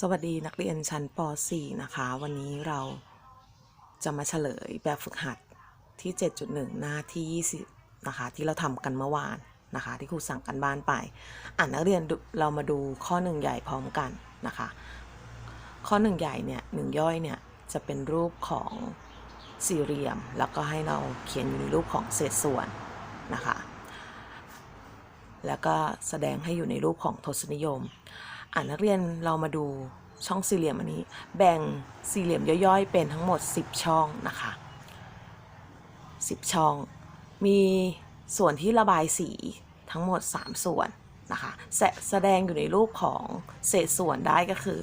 สวัสดีนักเรียนชั้นป .4 นะคะ วันนี้เราจะมาเฉลยแบบฝึกหัดที่ 7.1 หน้าที่ 20 นะคะ ที่เราทำกันเมื่อวานนะคะ ที่ครูสั่งกันบ้านไป อ่านนักเรียนเรามาดูข้อหนึ่งใหญ่พร้อมกันนะคะ ข้อหนึ่งใหญ่เนี่ยหนึ่งย่อยเนี่ยจะเป็นรูปของสี่เหลี่ยม แล้วก็ให้เราเขียนอยู่ในรูปของเศษส่วนนะคะ แล้วก็แสดงให้อยู่ในรูปของทศนิยม อ่านนักเรียนเรามาดูช่องสี่เหลี่ยมอันนี้ แบ่งสี่เหลี่ยมย่อยๆ เป็นทั้งหมด 10 ช่องนะคะ 10 ช่อง มีส่วนที่ระบายสีทั้งหมด 3 ส่วนนะคะแสแสดงอยู่ในรูปของเศษส่วนได้ก็คือ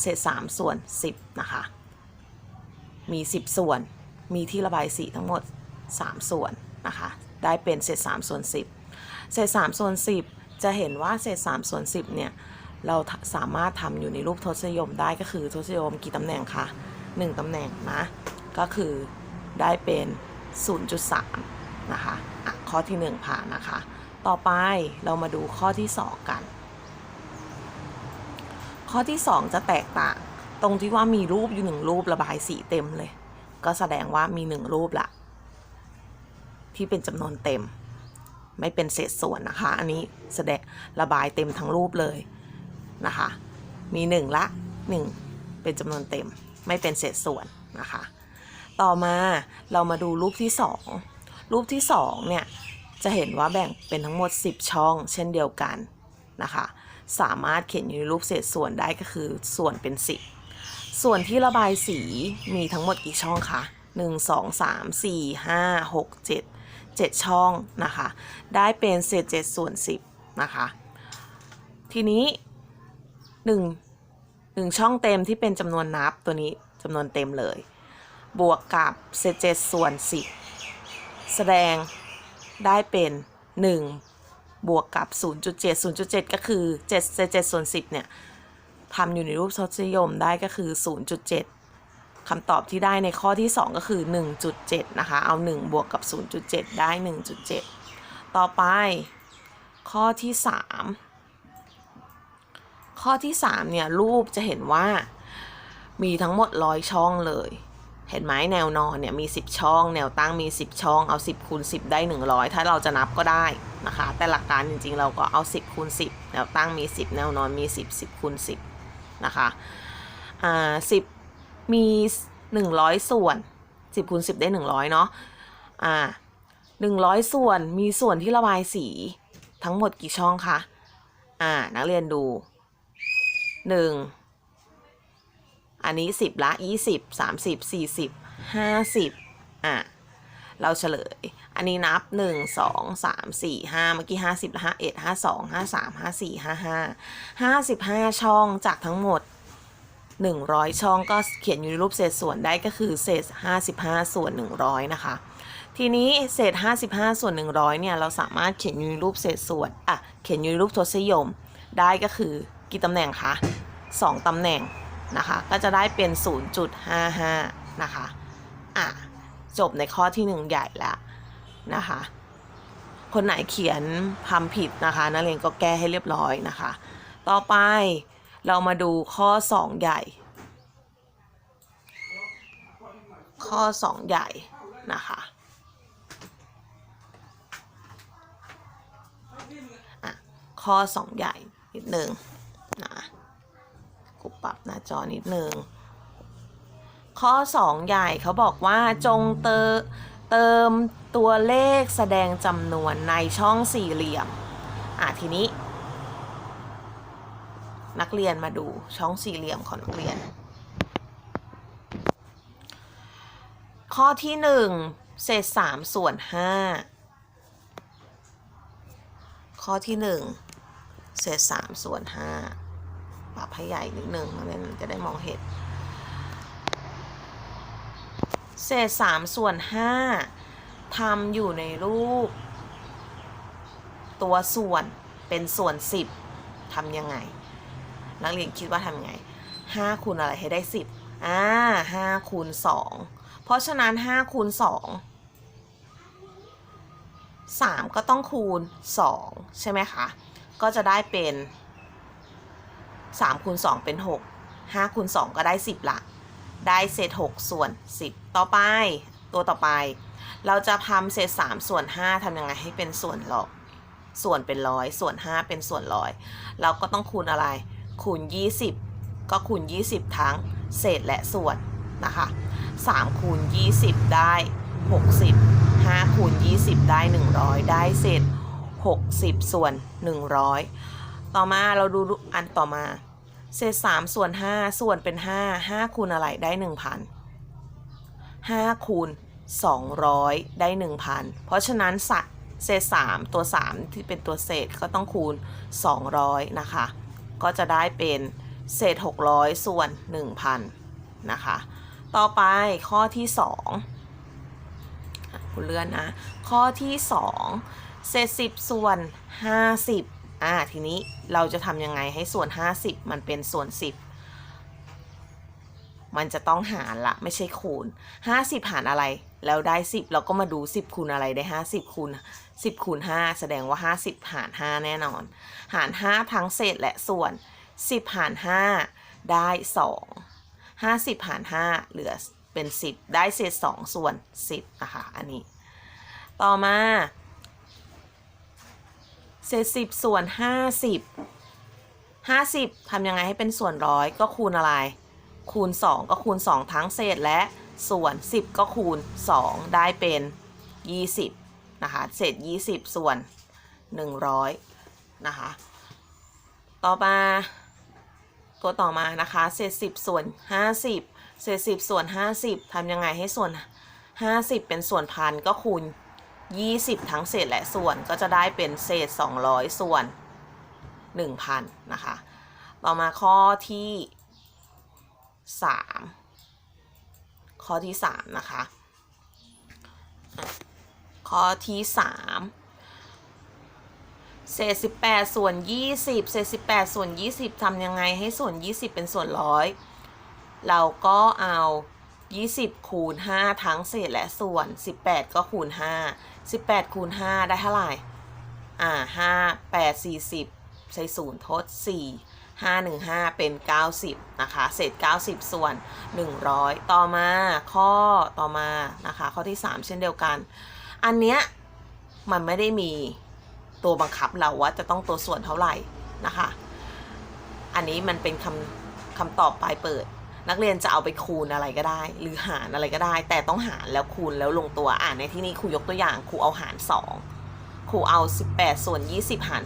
เศษ 3 ส่วน 10 นะคะ มี 10 ส่วน มีที่ระบายสีทั้งหมด 3 ส่วนนะคะ ได้เป็นเศษ 3 ส่วน 10 เศษ 3 ส่วน 10 จะเห็นว่าเศษ 3 ส่วน 10 เนี่ย เราสามารถทำอยู่ในรูปทศนิยมได้ก็คือทศนิยมกี่ตำแหน่งคะ1ตำแหน่งนะ ก็คือได้เป็น 0.3 นะคะะข้อที่ 1 ผ่านนะคะ ต่อไปเรามาดูข้อที่ 2 กัน ข้อที่ 2 จะแตกต่าง ตรงที่ว่ามีรูปอยู่หนึ่งรูประบายสีเต็มเลย ก็แสดงว่ามีหนึ่งรูปละที่เป็นจำนวนเต็ม ไม่เป็นเศษส่วนนะคะ อันนี้แสดงระบายเต็มทั้งรูปเลย นะคะ มีหนึ่งละหนึ่งเป็นจำนวนเต็มไม่เป็นเศษส่วนนะคะ ต่อมาเรามาดูรูปที่สองรูปที่สองเนี่ย จะเห็นว่าแบ่งเป็นทั้งหมด 10 ช่องเช่นเดียวกันนะคะ สามารถเขียนอยู่ในรูปเศษส่วนได้ก็คือส่วนเป็น 10 ส่วนที่ระบายสีมีทั้งหมดกี่ช่องคะ1 2 3 4 5 6 7 7 ช่องนะคะ ได้เป็นเศษ 7 ส่วน 10 นะคะ ทีนี้ หนึ่งหนึ่งช่องเต็มที่เป็นจำนวนนับตัวนี้จำนวนเต็มเลย บวกกับเศษ7ส่วน10แสดงได้เป็น 1 บวกกับ 0.7 0.7 ก็คือ7เศษ7ส่วน10 เนี่ยทำอยู่ในรูปทศนิยมได้ก็คือ 0.7 คำตอบที่ได้ในข้อที่ 2 ก็คือ 1.7 นะคะ เอา 1 บวกกับ 0.7 ได้ 1.7 ต่อไป ข้อที่ 3 ข้อที่3เนี่ยรูปจะเห็นว่ามีทั้งหมดร้อยช่องเลย เห็นไหมแนวนอนเนี่ยมี 10 ช่อง แนวตั้งมี 10 ช่อง เอา 10คูณ10 ได้ 100 ถ้าเราจะนับก็ได้นะคะ แต่หลักการจริงๆ เราก็เอา 10คูณ10 แนวตั้งมี 10 แนวนอนมี 10 10คูณ10 นะคะ อ่า10 มี 100 ส่วน 10คูณ10 ได้ 100 เนาะ อ่า100 ส่วนมีส่วนที่ระบายสีทั้งหมดกี่ช่องคะ อ่า นักเรียนดู หนึ่งอันนี้สิบละยี่สิบสามสิบสี่สิบห้าสิบอะเราเฉลย อันนี้นับหนึ่งสองสามสี่ห้าเมื่อกี้ห้าสิบห้าเอ็ดห้าสองห้าสามห้าสี่ห้าห้าห้าสิบห้าช่องจากทั้งหมดหนึ่งร้อยช่องก็เขียนอยู่ในรูปเศษส่วนได้ก็คือเศษห้าสิบห้าส่วนหนึ่งร้อยนะคะ ทีนี้เศษ 55 ส่วน 100 เนี่ย เราสามารถเขียนอยู่ในรูปเศษส่วน อะ เขียนอยู่ในรูปทศนิยมได้ก็คือ กี่ตำแหน่งคะ2ตำแหน่งนะคะก็จะได้เป็น 0.55 นะคะอะจบในข้อที่ 1 ใหญ่แล้วนะคะคนไหนเขียนทำผิดนะคะนักเรียนก็แก้ให้เรียบร้อยนะคะ ต่อไปเรามาดูข้อ 2 ใหญ่ ข้อ 2 ใหญ่นะคะอะข้อ 2 ใหญ่นิดหนึ่ง ปรับหน้าจอนิดหนึ่งข้อ 2 ใหญ่เขาบอกว่าจงเติเติมตัวเลขแสดงจำนวนในช่องสี่เหลี่ยม อะทีนี้ นักเรียนมาดูช่องสี่เหลี่ยมของนักเรียน ข้อที่หนึ่งเศษสามส่วนห้าข้อที่หนึ่งเศษสามส่วนห้า ปรับให้ใหญ่นิดหนึ่งนักเรียนจะได้มองเห็น เศษสามส่วนห้าทำอยู่ในรูป ตัวส่วนเป็นส่วนสิบทำยังไง นักเรียนคิดว่าทำยังไงห้าคูณอะไรให้ได้สิบอ่าห้าคูณสองเพราะฉะนั้นห้าคูณสองสามก็ต้องคูณสองใช่ไหมคะ ก็จะได้เป็น สามคูณสองเป็นหก5คูณ2ก็ได้ 10 ละ ได้เศษ 6 ส่วน 10 ต่อไป ตัวต่อไป เราจะทำเศษ 3 ส่วน 5ทำยังไงให้เป็นส่วนหลอกส่วนเป็นร้อยส่วน 5 เป็นส่วนร้อยเราก็ต้องคูณอะไร คูณ 20 ก็คูณ 20 ทั้งเศษและส่วนนะคะ3คูณ 20 ได้ 60 5คูณ20 ได้ 100 ได้เศษ60 ส่วน 100 ต่อมาเราดูอันต่อมา เศษ3ส่วน5ส่วนเป็น5 5คูณอะไรได้1,000 5คูณ200ได้1,000เพราะฉะนั้นสัเศษ3ตัว3ที่เป็นตัวเศษก็ต้องคูณ200นะคะ ก็จะได้เป็นเศษ600ส่วน1,000นะคะ ต่อไปข้อที่2อะคุณเลื่อนนะ ข้อที่2เศษ10ส่วน50 อ่าทีนี้เราจะทำยังไงให้ส่วน 50 มันเป็นส่วน 10 มันจะต้องหารละไม่ใช่คูณ 50 หารอะไร แล้วได้ 10 เราก็มาดู 10 คูณอะไรได้ 50 คูณ 10 คูณ 5 แสดงว่า 50 หาร 5 แน่นอน หาร 5 ทั้งเศษและส่วน 10 หาร 5 ได้ 2 50 หาร 5 เหลือเป็น 10 ได้เศษ 2 ส่วน 10นะคะอันนี้ ต่อมา เศษ10ส่วน 50 50ทำยังไงให้เป็นส่วนร้อยก็คูณอะไร คูณ 2 ก็คูณ 2 ทั้งเศษและส่วน 10 ก็คูณ 2 ได้เป็น 20 นะคะ เศษ 20 ส่วน 100 นะคะ ต่อมาตัวต่อมานะคะ เศษ 10 ส่วน 50 เศษ 10 ส่วน 50ทำยังไงให้ส่วน 50 เป็นส่วนพันก็คูณ 20 ทั้งเศษและส่วนก็จะได้เป็นเศษ 200 ส่วน 1,000 นะคะ ต่อมาข้อที่ 3 ข้อที่ 3 นะคะ ข้อที่ 3 เศษ 18 ส่วน 20 เศษ 18 ส่วน 20ทำยังไงให้ส่วน 20 เป็นส่วนร้อยเราก็เอา 20 คูณ 5 ทั้งเศษและส่วน 18 ก็คูณ 5 18 คูณ 5 ได้เท่าไหร่ อ่า 5 8 40 ใส่ศูนย์ทด 4 5 1 5 เป็น 90 นะคะ เศษ 90 ส่วน 100 ต่อมาข้อต่อมานะคะ ข้อที่ 3 เช่นเดียวกัน อันเนี้ยมันไม่ได้มีตัวบังคับเราว่าจะต้องตัวส่วนเท่าไหร่นะคะ อันนี้มันเป็นคำคำตอบปลายเปิด นักเรียนจะเอาไปคูณอะไรก็ได้ หรือหารอะไรก็ได้ แต่ต้องหารแล้วคูณแล้วลงตัวอ่านในที่นี้ครูยกตัวอย่างครูเอาหาร 2ครูเอา 18 ส่วน 20 หาร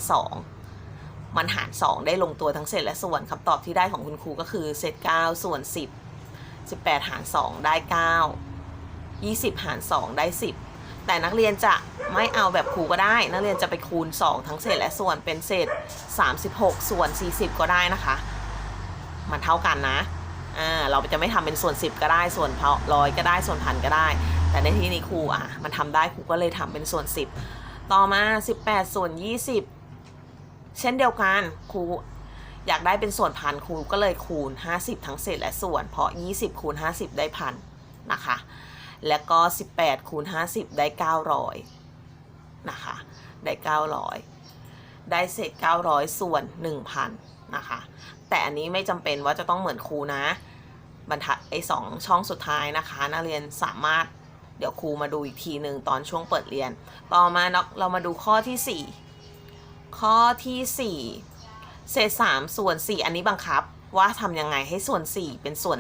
2 มันหาร 2 ได้ลงตัวทั้งเศษและส่วนคำตอบที่ได้ของคุณครูก็คือเศษ 9 ส่วน 10 18 หาร 2 ได้ 9 20 หาร 2 ได้ 10 แต่นักเรียนจะไม่เอาแบบครูก็ได้ นักเรียนจะไปคูณ 2 ทั้งเศษและส่วนเป็นเศษ 36 ส่วน 40 ก็ได้นะคะ มันเท่ากันนะ อ่าเราจะไม่ทำเป็นส่วน 10 ก็ได้ส่วนร้อยก็ได้ส่วนพันก็ได้ แต่ในที่นี้ครูอะมันทำได้ครูก็เลยทำเป็นส่วน 10 ต่อมา 18 ส่วน 20 เช่นเดียวกันครูอยากได้เป็นส่วนพันครูก็เลยคูณ 50 ทั้งเศษและส่วน เพราะ 20 คูณ 50 ได้พันนะคะ แล้วก็ 18 คูณ 50 ได้ 900 นะคะ ได้ 900 ได้เศษ 900 ส่วน 1,000 นะคะ แต่อันนี้ไม่จำเป็นว่าจะต้องเหมือนครูนะ บรรทัดไอ้สองช่องสุดท้ายนะคะ นักเรียนสามารถเดี๋ยวครูมาดูอีกทีหนึ่งตอนช่วงเปิดเรียน ต่อมาเนาะเรามาดูข้อที่ 4 ข้อที่ 4 เศษ3ส่วน 4 อันนี้บังคับว่าทำยังไงให้ส่วน 4 เป็นส่วน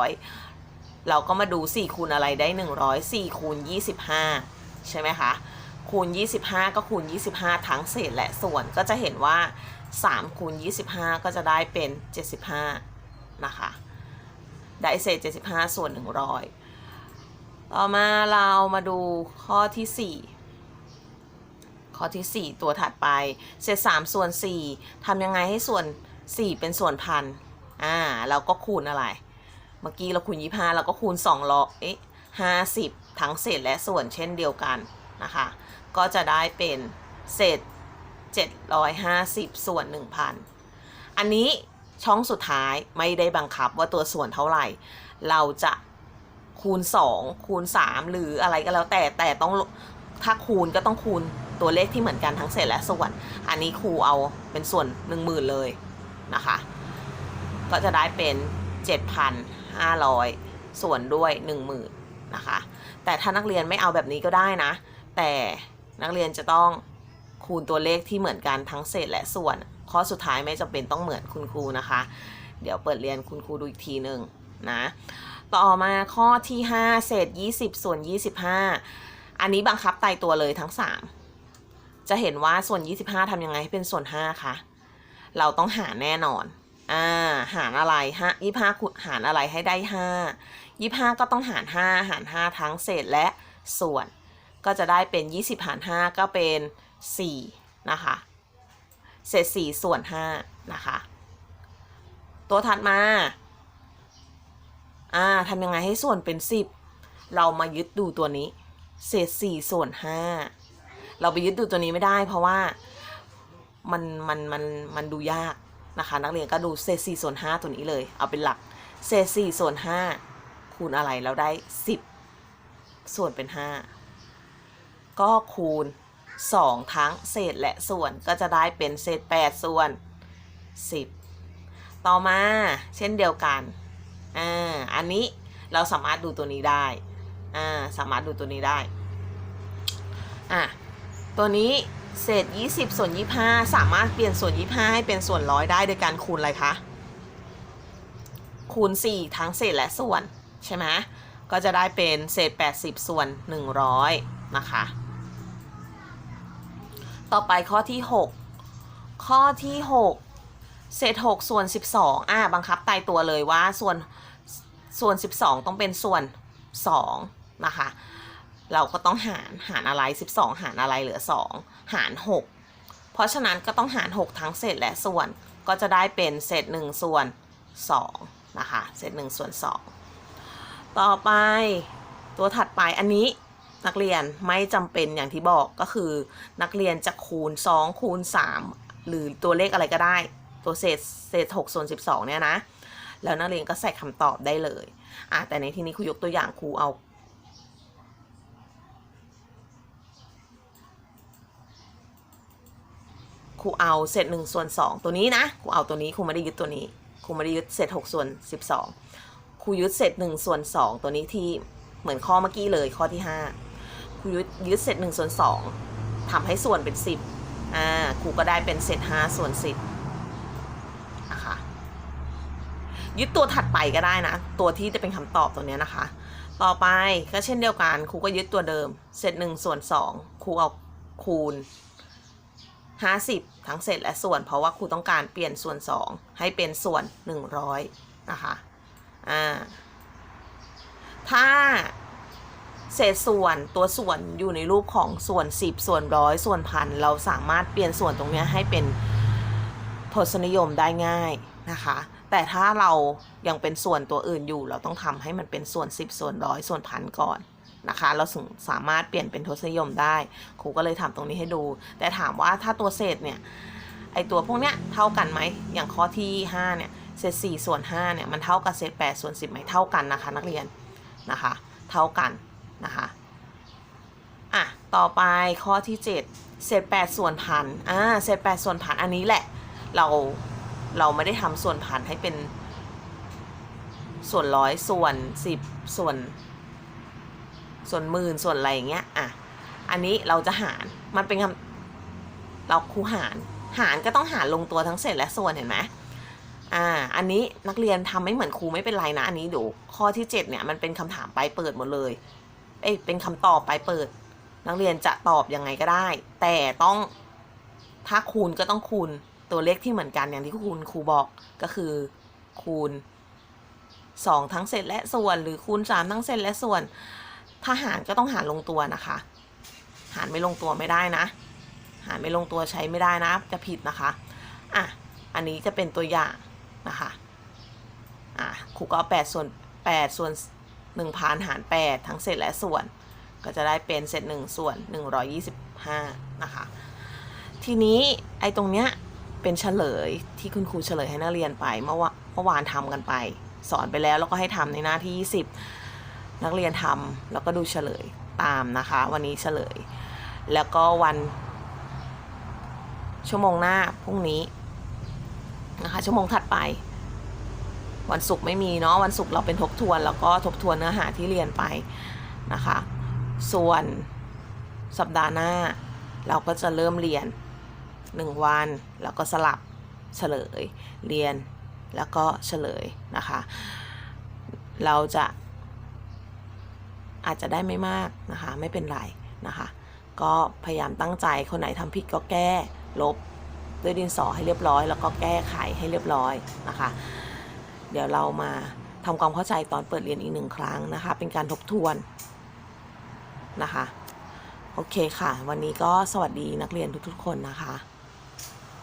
100 เราก็มาดู 4 คูณอะไรได้ 100 4 คูณ 25 ใช่ไหมคะ คูณ 25 ก็คูณ 25 ทั้งเศษและส่วนก็จะเห็นว่า 3 คูณ 25 ก็จะได้เป็น 75 นะคะ ได้เศษ 75 ส่วน 100 ต่อมาเรามาดูข้อที่ 4 ข้อที่ 4 ตัวถัดไป เศษ 3 ส่วน 4ทำยังไงให้ส่วน 4 เป็นส่วนพันอ่าเราก็คูณอะไร เมื่อกี้เราคูณ 25 เราก็คูณ2ร้อยเอ๊ะ50 ทั้งเศษและส่วนเช่นเดียวกันนะคะ ก็จะได้เป็นเศษ 750 ส่วน 1,000 อันนี้ ช่องสุดท้ายไม่ได้บังคับว่าตัวส่วนเท่าไหร่ เราจะคูณ 2 คูณ 3 หรืออะไรก็แล้วแต่แต่ต้องถ้าคูณก็ต้องคูณตัวเลขที่เหมือนกันทั้งเศษและส่วน อันนี้ครูเอาเป็นส่วน 10,000 เลยนะคะ ก็จะได้เป็น 7,500 ส่วนด้วย 10,000นะคะ แต่ถ้านักเรียนไม่เอาแบบนี้ก็ได้นะ แต่นักเรียนจะต้องคูณตัวเลขที่เหมือนกันทั้งเศษและส่วน ข้อสุดท้ายไม่จำเป็นต้องเหมือนคุณครูนะคะ เดี๋ยวเปิดเรียนคุณครูดูอีกทีหนึ่งนะต่อมาข้อที่ 5 เศษ 20 ส่วน 25 อันนี้บังคับตายตัวเลยทั้ง 3 จะเห็นว่าส่วน 25ทำยังไงให้เป็นส่วน 5 คะ เราต้องหารแน่นอนอ่าหารอะไรฮะ25คูณหารอะไรให้ได้5 25ก็ต้องหาร5หาร5ทั้งเศษและส่วน ก็จะได้เป็น20หาร5ก็เป็น4นะคะ เศษ4ส่วน5นะคะ ตัวถัดมา อ่าทำยังไงให้ส่วนเป็น10เรามายึดดูตัวนี้ เศษ4ส่วน5เราไปยึดดูตัวนี้ไม่ได้ เพราะว่ามันมันมันมันดูยากนะคะ นักเรียนก็ดูเศษ4ส่วน5ตัวนี้เลย เอาเป็นหลัก เศษ4ส่วน5คูณอะไรเราได้10ส่วนเป็น5ก็คูณ 2 ทั้งเศษและส่วนก็จะได้เป็นเศษ 8 ส่วน 10 ต่อมาเช่นเดียวกันอ่าอันนี้เราสามารถดูตัวนี้ได้อ่าสามารถดูตัวนี้ได้อะตัวนี้เศษ 20 ส่วน 25 สามารถเปลี่ยนส่วน 25 ให้เป็นส่วนร้อยได้โดยการคูณอะไรคะ คูณ 4 ทั้งเศษและส่วน ใช่ไหมก็จะได้เป็นเศษ 80 ส่วน 100 นะคะ ต่อไปข้อที่ 6 ข้อที่ 6 เศษ 6 ส่วน 12อ่าบังคับตายตัวเลยว่าส่วนส่วน 12 ต้องเป็นส่วน 2 นะคะ เราก็ต้องหารหารอะไร 12 หารอะไรเหลือ 2 หาร 6 เพราะฉะนั้นก็ต้องหาร 6 ทั้งเศษและส่วนก็จะได้เป็นเศษ 1 ส่วน 2 นะคะ เศษ 1 ส่วน 2 ต่อไปตัวถัดไปอันนี้ นักเรียนไม่จำเป็นอย่างที่บอกก็คือ นักเรียนจะคูณ 2 คูณ 3 หรือตัวเลขอะไรก็ได้ ตัวเศษเศษ6ส่วน12 เนี่ยนะ แล้วนักเรียนก็ใส่คำตอบได้เลยอะแต่ในที่นี้ครูยกตัวอย่างครูเอาครูเอาเศษหนึ่งส่วนสองตัวนี้นะครูเอาตัวนี้ครูไม่ได้ยึดตัวนี้ครูไม่ได้ยึดเศษหกส่วนสิบสองครูยึดเศษหนึ่งส่วนสองตัวนี้ที่เหมือนข้อเมื่อกี้เลยข้อที่ห้า รูยึดยึดเศษหนึ่งส่วนสองทำให้ส่วนเป็นสิบอ่าครูก็ได้เป็นเศษห้าส่วนสิบนะคะยึดตัวถัดไปก็ได้นะ ตัวที่จะเป็นคำตอบตัวเนี้ยนะคะ ต่อไปก็เช่นเดียวกันครูก็ยึดตัวเดิมเศษหนึ่งส่วนสองครูเอาคูณ50ทั้งเศษและส่วน เพราะว่าครูต้องการเปลี่ยนส่วน2ให้เป็นส่วน100นะคะอ่าถ้า เศษส่วนตัวส่วนอยู่ในรูปของส่วน 10 ส่วนร้อยส่วนพันเราสามารถเปลี่ยนส่วนตรงนี้ให้เป็นทศนิยมได้ง่ายนะคะ แต่ถ้าเรายังเป็นส่วนตัวอื่นอยู่ เราต้องทำให้มันเป็นส่วน 10 ส่วนร้อยส่วนพันก่อนนะคะ เราสามารถเปลี่ยนเป็นทศนิยมได้ครูก็เลยทำตรงนี้ให้ดู แต่ถามว่าถ้าตัวเศษเนี่ยไอตัวพวกเนี้ยเท่ากันไหมอย่างข้อที่ 5 เนี่ยเศษ4ส่วน5เนี่ยมันเท่ากับเศษ8ส่วน10ไหมเท่ากันนะคะ นักเรียนนะคะ เท่ากัน นะคะอะต่อไปข้อที่ 7 เศษ8ส่วนพันอ่าเศษ8ส่วนพันอันนี้แหละ เราเราไม่ได้ทำส่วนพันให้เป็น ส่วนร้อยส่วน 10 ส่วน ส่วนหมื่นส่วนอะไรอย่างเงี้ยอะอันนี้เราจะหารมันเป็นคำเราคูหารหารก็ต้องหารลงตัวทั้งเศษและส่วนเห็นไหมอ่า อันนี้นักเรียนทำไม่เหมือนครูไม่เป็นไรนะ อันนี้ดูข้อที่เจ็ดเนี่ย มันเป็นคำถามปลายเปิดหมดเลย เอ้ยเป็นคำตอบปลายเปิด นักเรียนจะตอบยังไงก็ได้ แต่ต้องถ้าคูณก็ต้องคูณตัวเลขที่เหมือนกันอย่างที่คูณครูบอกก็คือ คูณสองทั้งเศษและส่วน หรือคูณสามทั้งเศษและส่วน ถ้าหารก็ต้องหารลงตัวนะคะ หารไม่ลงตัวไม่ได้นะ หารไม่ลงตัวใช้ไม่ได้นะ จะผิดนะคะอะอันนี้จะเป็นตัวอย่างนะคะอะครูก็เอาแปดส่วนแปดส่วน หนึ่งพันหารแปดทั้งเศษและส่วน ก็จะได้เป็นเศษหนึ่งส่วนหนึ่งร้อยยี่สิบห้านะคะ ทีนี้ไอ้ตรงเนี้ยเป็นเฉลยที่คุณครูเฉลยให้นักเรียนไปเมื่อวาเมื่อวานทำกันไป สอนไปแล้วแล้วก็ให้ทำในหน้าที่ 20 นักเรียนทำแล้วก็ดูเฉลยตามนะคะ วันนี้เฉลย แล้วก็วัน ชั่วโมงหน้าพรุ่งนี้นะคะชั่วโมงถัดไป วันศุกร์ไม่มีเนาะวันศุกร์เราเป็นทบทวน แล้วก็ทบทวนเนื้อหาที่เรียนไปนะคะ ส่วนสัปดาห์หน้า เราก็จะเริ่มเรียน 1 วัน แล้วก็สลับเฉลย เรียนแล้วก็เฉลยนะคะ เราจะอาจจะได้ไม่มากนะคะ ไม่เป็นไรนะคะ ก็พยายามตั้งใจคนไหนทำผิดก็แก้ลบด้วยดินสอให้เรียบร้อย แล้วก็แก้ไขให้เรียบร้อยนะคะ เดี๋ยวเรามาทำความเข้าใจตอนเปิดเรียนอีกหนึ่งครั้งนะคะ เป็นการทบทวนนะคะ โอเคค่ะ วันนี้ก็สวัสดีนักเรียนทุกๆคนนะคะ